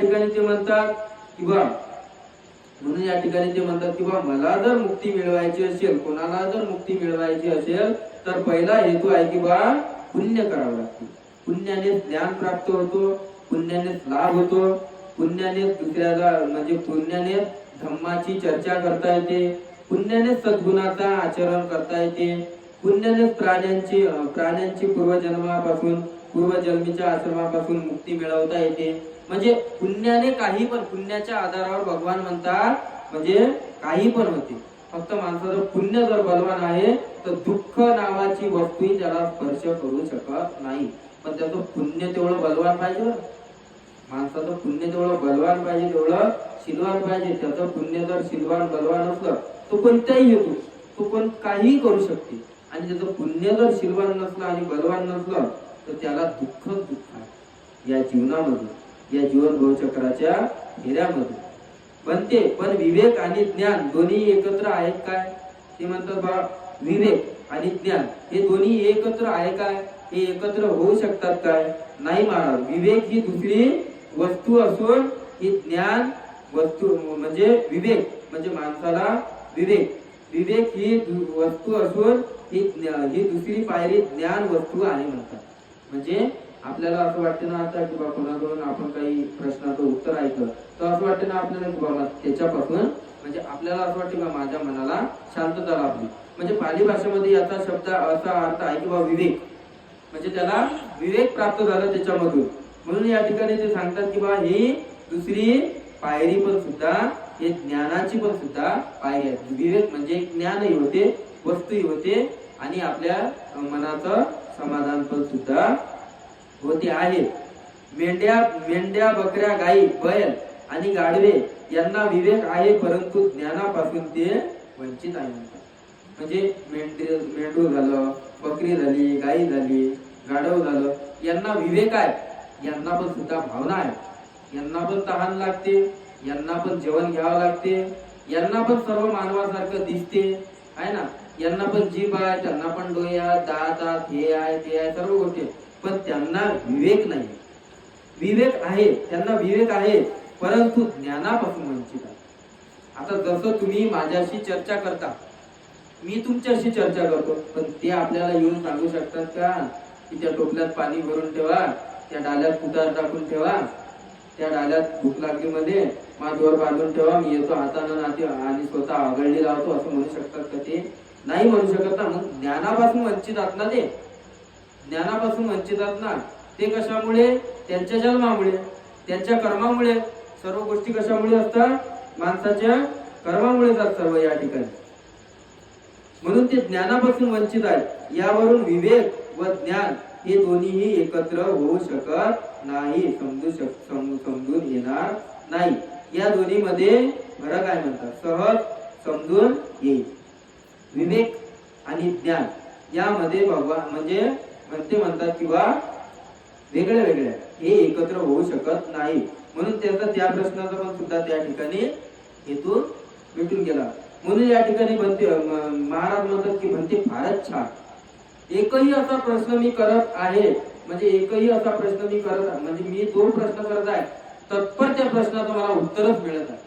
ठिकाणी ते म्हणतात की बा म्हणून या ठिकाणी ते म्हणतात की बा मला जर मुक्ती मिळवायची असेल कोणाला जर मुक्ती मिळवायची असेल तर पहिला हेतू आहे की बा पुण्य करावं लागते. पुण्याने ज्ञान प्राप्त होतो पुण्याने लाभ होतो पुण्याने दुसऱ्याला म्हणजे पुण्याने धम्माची चर्चा करता येते पुण्याने सद्गुणाचा आचरण करता येते पुण्याने प्राण्यांची प्राण्यांची पूर्वजन्मापासून पूर्वजन्मीच्या आश्रमापासून मुक्ती मिळवता येते. म्हणजे पुण्याने काही पण पुण्याच्या आधारावर भगवान म्हणतात म्हणजे काही पण होते. फक्त माणसाचं पुण्य जर बलवान आहे तर दुःख नावाची वस्तूही त्याला स्पर्श करू शकत नाही. पण त्याचं पुण्य तेवढं बलवान पाहिजे माणसाचं पुण्य तेवढं बलवान पाहिजे तेवढं शिलवान पाहिजे. त्याचं पुण्य जर शिलवान बलवान असलं तो कोणत्याही येतो तो पण काहीही करू शकते. आणि त्याचं पुण्य जर शिलवान नसलं आणि बलवान नसलं तर त्याला दुःखच दुःख आहे. या जीवनामधून या जीवन भवचक्राच्या फेऱ्यामध्ये बनते पण विवेक आणि ज्ञान दोन्ही एकत्र आहेत काय? ते म्हणतात बा विवेक आणि ज्ञान हे दोन्ही एकत्र आहे काय? हे एकत्र होऊ शकतात काय? नाही महाराज विवेक ही दुसरी वस्तू असून ही ज्ञान वस्तू म्हणजे विवेक म्हणजे माणसाला विवेक. विवेक ही वस्तू असून ही ही दुसरी पायरी ज्ञान वस्तू आहे म्हणतात. म्हणजे आपल्याला असं वाटतं ना आता की बा कोणाकडून आपण काही प्रश्नाचं उत्तर ऐकलं तर असं वाटतं ना आपल्याला की बाबा त्याच्यापासून म्हणजे आपल्याला असं वाटतं का माझ्या मनाला शांतता लाभली. म्हणजे पाली भाषेमध्ये याचा शब्द असा अर्थ आहे की विवेक. म्हणजे त्याला विवेक प्राप्त झाला त्याच्यामधून. म्हणून या ठिकाणी ते सांगतात की बा ही दुसरी पायरी पण सुद्धा हे ज्ञानाची पण सुद्धा पायरी आहे. विवेक म्हणजे ज्ञानही होते वस्तूही होते आणि आपल्या मनाचं समाधान पण सुद्धा होते आहे. मेंढ्या मेंढ्या बकऱ्या गाई बैल आणि गाढवे यांना विवेक आहे परंतु ज्ञानापासून ते वंचित आहे. म्हणजे मेंढी मेंढू झालं बकरी झाली गाई झाली गाढव झालं यांना विवेक आहे. यांना पण सुद्धा भावना आहे. यांना पण तहान लागते. यांना पण जेवण घ्यावं लागते. यांना पण सर्व मानवासारखं दिसते. आहे ना? यांना पण जीभ आहे त्यांना पण डोळे आहेत दात आहेत हे आहे ते आहे सर्व गोष्टी पण त्यांना विवेक नाही. विवेक आहे त्यांना विवेक आहे परंतु ज्ञानापासून वंचित आहे. आता जसं तुम्ही माझ्याशी चर्चा करता मी तुमच्याशी चर्चा करतो पण ते आपल्याला येऊन सांगू शकतात का? की त्या टोपल्यात पाणी भरून ठेवा त्या डाल्यात कुटार टाकून ठेवा त्या डाल्यात भूक लागलीमध्ये माझ्यावर बांधून ठेवा मी येतो हातानं नाते आणि स्वतः आगळली लावतो असं म्हणू शकतात का ते? नाही म्हणू शकत ना. मग ज्ञानापासून वंचित आहात ना ते ज्ञानापासून वंचित आहात ना ते कशामुळे? त्यांच्या जन्मामुळे त्यांच्या कर्मामुळे. सर्व गोष्टी कशामुळे असतात? माणसाच्या कर्मामुळे जात सर्व या ठिकाणी. म्हणून ते ज्ञानापासून वंचित आहेत. यावरून विवेक व ज्ञान हे दोन्हीही एकत्र होऊ शकत नाही समजू शक समजून येणार नाही. या दोन्ही मध्ये फरक आहे म्हणतात. सहज समजून येईल विवेक आणि ज्ञान यामध्ये भगवान म्हणजे ते म्हणतात किंवा वेगळ्या वेगळ्या हे एकत्र होऊ शकत नाही. म्हणून त्याचा त्या प्रश्नाचा पण सुद्धा त्या ठिकाणी हेतू भेटून गेला. म्हणून या ठिकाणी म्हणते महाराज म्हणतात की म्हणते फारच छान. एकही असा प्रश्न मी करत आहे म्हणजे एकही असा प्रश्न मी करत आहे म्हणजे मी दोन प्रश्न करत आहे तत्पर त्या प्रश्नाचं मला उत्तरच मिळत आहे.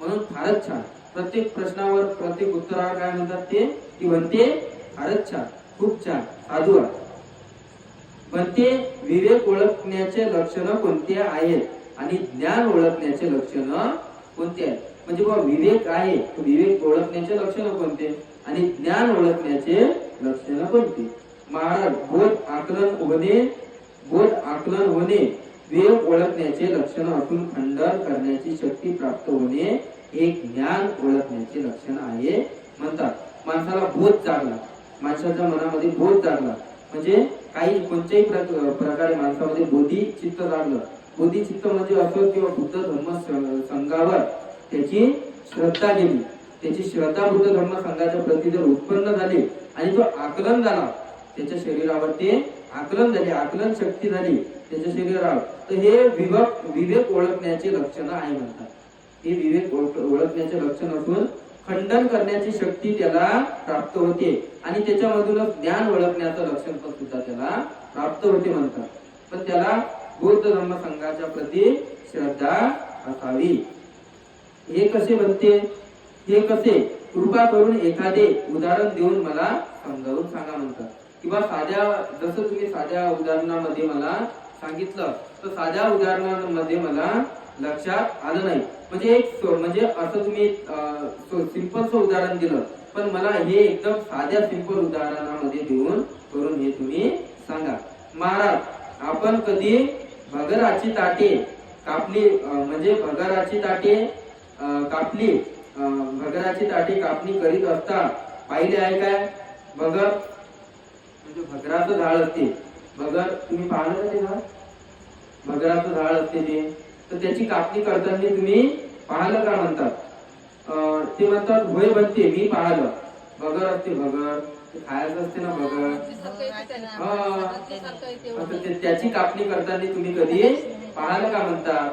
म्हणून फारच छान. प्रत्येक प्रश्नावर प्रत्येक उत्तरावर काय म्हणतात ते? ती म्हणते फारच छान खूप छान साधू म्हणते विवेक ओळखण्याचे लक्षण कोणते आहेत? आणि ज्ञान ओळखण्याचे लक्षणं कोणते आहेत? म्हणजे बघा विवेक आहे विवेक ओळखण्याचे लक्षण कोणते? आणि ज्ञान ओळखण्याचे लक्षण कोणते? महाराज बोध आकलन होणे बोध आकलन होणे विवेक ओळखण्याचे लक्षण असून खंडन करण्याची शक्ती प्राप्त होणे एक ज्ञान ओळखण्याचे लक्षण आहे म्हणतात. माणसाला बोध जागला माणसाच्या मनामध्ये बोध जागला म्हणजे काही कोणत्याही प्रकारे माणसामध्ये बोधी चित्त जागलं बोधी चित्त म्हणजे असो किंवा बुद्ध धर्म संघावर त्याची श्रद्धा गेली त्याची श्रद्धा बुद्ध धर्म संघाच्या प्रती जर उत्पन्न झाली आणि तो आकलन झाला त्याच्या शरीरावर ते आकलन झाले आकलन शक्ती झाली त्याच्या शरीरावर तर हे विवेक विवेक ओळखण्याचे लक्षण आहे म्हणतात. हे विवेक ओळखण्याचे लक्षण असून खंडन करण्याची शक्ती त्याला प्राप्त होते. आणि त्याच्यामधूनच ज्ञान ओळखण्याचं लक्षण पण सुद्धा त्याला प्राप्त होते म्हणतात. पण त्याला बौद्ध धर्म संघाच्या प्रती श्रद्धा असावी. हे कसे बनते? हे कसे? कृपा करून एखादे उदाहरण देऊन मला समजावून सांगा म्हणतात. किंवा साध्या जसं तुम्ही साध्या उदाहरणामध्ये मला सांगितलं तर साध्या उदाहरणामध्ये मला लक्षात आलं नाही. म्हणजे एक म्हणजे असं तुम्ही सिंपलचं उदाहरण दिलं. पण मला हे एकदम साध्या सिंपल उदाहरणामध्ये देऊन करून हे तुम्ही सांगा. महाराज आपण कधी भगराची ताटे कापली म्हणजे भगराची ताटे कापली भगराची ताटे कापणी करीत असता पाहिले आहे काय? भगर म्हणजे भगराचं झाड असते. भगर तुम्ही पाहणार ते झाड? भगराचं झाड असते ते. तर त्याची कापणी करताना तुम्ही पाहिलं का म्हणतात? ते म्हणतात होय बनते मी पाहिलं भगर असते भगर. खायचं असते ना भगर. त्याची कापणी करताना तुम्ही कधी पाहिलं का म्हणतात?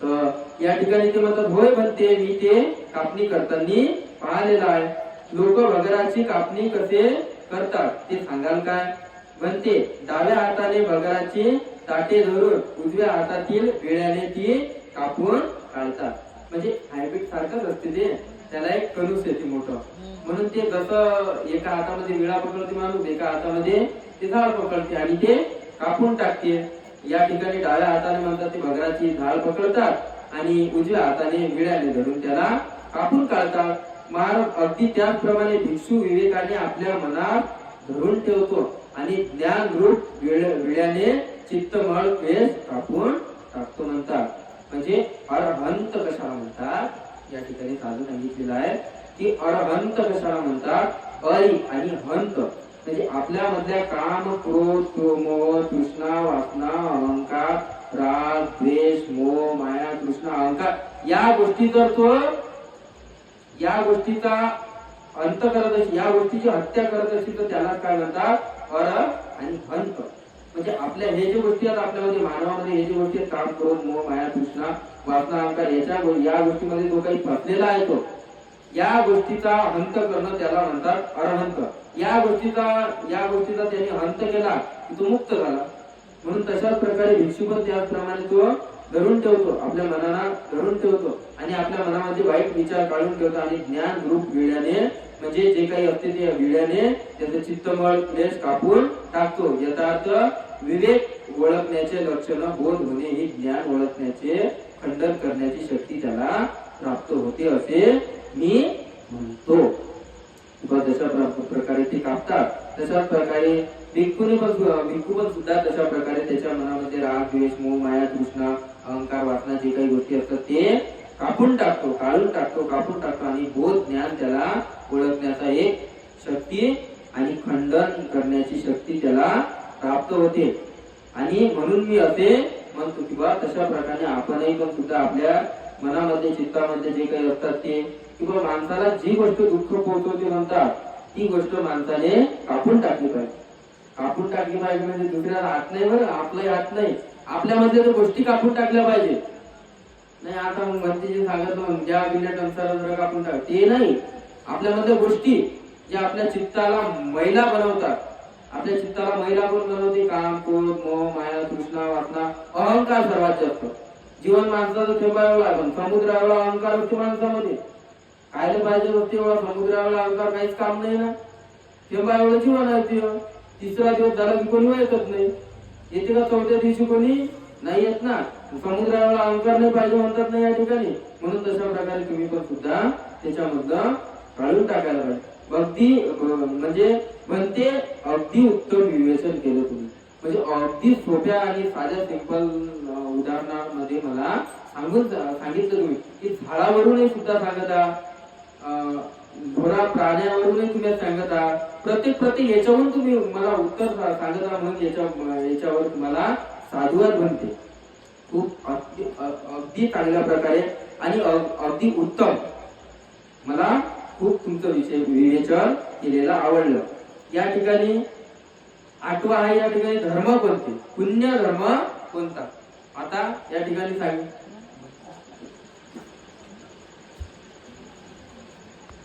तर या ठिकाणी ते म्हणतात होय म्हणते मी ते कापणी करताना पाहिलेलं आहे. लोक भगराची कापणी कसे करतात ते सांगाल काय? म्हणते डाव्या हाताने भगराची ताटे धरून उजव्या हातातील वेळ्याने ती कापून काढतात. म्हणजे हायब्रिड सारखंच असते ते. त्याला एक कणूस येते मोठं. म्हणून ते जसं एका हातामध्ये विळा पकडते माणूस एका हातामध्ये ते झाड पकडते आणि ते कापून टाकते. या ठिकाणी डाव्या हाताने म्हणतात ते भगराची झाड पकडतात आणि उजव्या हाताने विळ्याने धरून त्याला कापून काढतात. महाराज अगदी त्याचप्रमाणे भिक्षू विवेकाने आपल्या मनात धरून ठेवतो. आणि ज्ञान रूप विड्याने चित्तमळ पेस कापून टाकतो म्हणतात. म्हणजे अरहंत कशाला म्हणतात? या ठिकाणी साधू सांगितलेलं आहे की अरहंत कशाला म्हणतात? अरि आणि हंत. म्हणजे आपल्या मधल्या काम क्रोध मोह तृष्णा वासना अहंकार राग द्वेष मोह माया तृष्णा अहंकार. या गोष्टी जर तो या गोष्टीचा अंत करत असेल या गोष्टीची हत्या करत असेल तर त्याला काय म्हणतात? अर आणि अंत म्हणजे आपल्या हे जे गोष्टी आहेत आपल्यामध्ये मानवामध्ये हे जे गोष्टी आहेत काम करून मोह माया कृष्णा वासना अहंकार याच्या या गोष्टीमध्ये जो काही फसलेला आहे तो या गोष्टीचा हंत करणं त्याला म्हणतात अरहंत. या गोष्टीचा या गोष्टीचा त्यांनी हंत केला की तो मुक्त झाला. म्हणून तशाच प्रकारे भिक्षू त्याचप्रमाणे तो धरून ठेवतो. आपल्या मनाला धरून ठेवतो. आणि आपल्या मनामध्ये वाईट विचार काढून ठेवतो आणि ज्ञान रूप विळ्याने म्हणजे जे काही असते ते विड्याने त्याचं चित्तमळ क्लेश कापून टाकतो. यथार्थ विवेक ओळखण्याचे लक्षण बोध होणे हे ज्ञान ओळखण्याचे खंडन करण्याची शक्ती त्याला प्राप्त होते असे मी म्हणतो. किंवा जशा प्र- प्रकारे ते कापतात तशाच प्रकारे भिक्खूने पण भिक्खू पण सुद्धा तशा प्रकारे त्याच्या मनामध्ये राग द्वेष मोह माया तृष्णा अहंकार वासना जे काही गोष्टी असतात ते कापून टाकतो. काढून टाकतो कापून टाकतो आणि बोध ज्ञान त्याला ओळखण्याचा एक शक्ती आणि खंडन करण्याची शक्ती त्याला प्राप्त होते. आणि म्हणून मी असे म्हणतो किंवा तशा प्रकारे आपणही पण सुद्धा आपल्या मनामध्ये चित्तामध्ये जे काही असतात ते किंवा माणसाला जी गोष्ट दुःख पोहोचवते म्हणतात ती गोष्ट माणसाने कापून टाकली पाहिजे. कापून टाकली पाहिजे म्हणजे दुसऱ्याला हात नाही बरं आपलाही हात नाही. आपल्यामध्ये तर गोष्टी कापून टाकल्या पाहिजे नाही आता मग म्हणते जे सांगत मग ज्या बिलेट अनुसार आपण ते नाही. आपल्यामध्ये गोष्टी ज्या आपल्या चित्ताला मैला बनवतात. आपल्या चित्ताला महिला कोण बनवते काम क्रोध मोह माया तृष्णा वासना अहंकार सर्वात जास्त. जीवन माणसाचा ठेवायला पण समुद्राला अहंकार असतो माणसामध्ये. खायला पाहिजे होते एवढा समुद्राला अहंकार काहीच काम नाही ना. तेव्हा एवढं जीवन आहे तिसरा दिवस झाला की कोणी येतच नाही. येते का चौथ्या दिवशी कोणी? नाही येत ना. समुद्राला अहंकार नाही पाहिजे म्हणतात ना या ठिकाणी. म्हणून तशा प्रकारे तुम्ही पण सुद्धा त्याच्यामधलं काढून टाकायला पाहिजे. अगदी म्हणजे म्हणते अगदी उत्तम विवेचन केलं तुम्ही. म्हणजे अगदी सोप्या आणि साध्या सिंपल उदाहरणामध्ये मला सांगून सांगितलं तुम्ही. की झाडावरूनही सुद्धा सांगत आहात अं, घोडा प्राण्यावरूनही तुम्ही सांगत. आहात प्रत्येक प्रत्येक याच्यावरून तुम्ही मला उत्तर सांगत आहात म्हणून याच्या याच्यावर तुम्हाला साधूवर बनते. खूप अगदी अगदी चांगल्या प्रकारे आणि अगदी उत्तम. मला खूप तुमचं विषय विवेचन केलेलं आवडलं. या ठिकाणी आठवा आहे या ठिकाणी धर्म कोणते? पुण्य धर्म कोणता? आता या ठिकाणी सांग.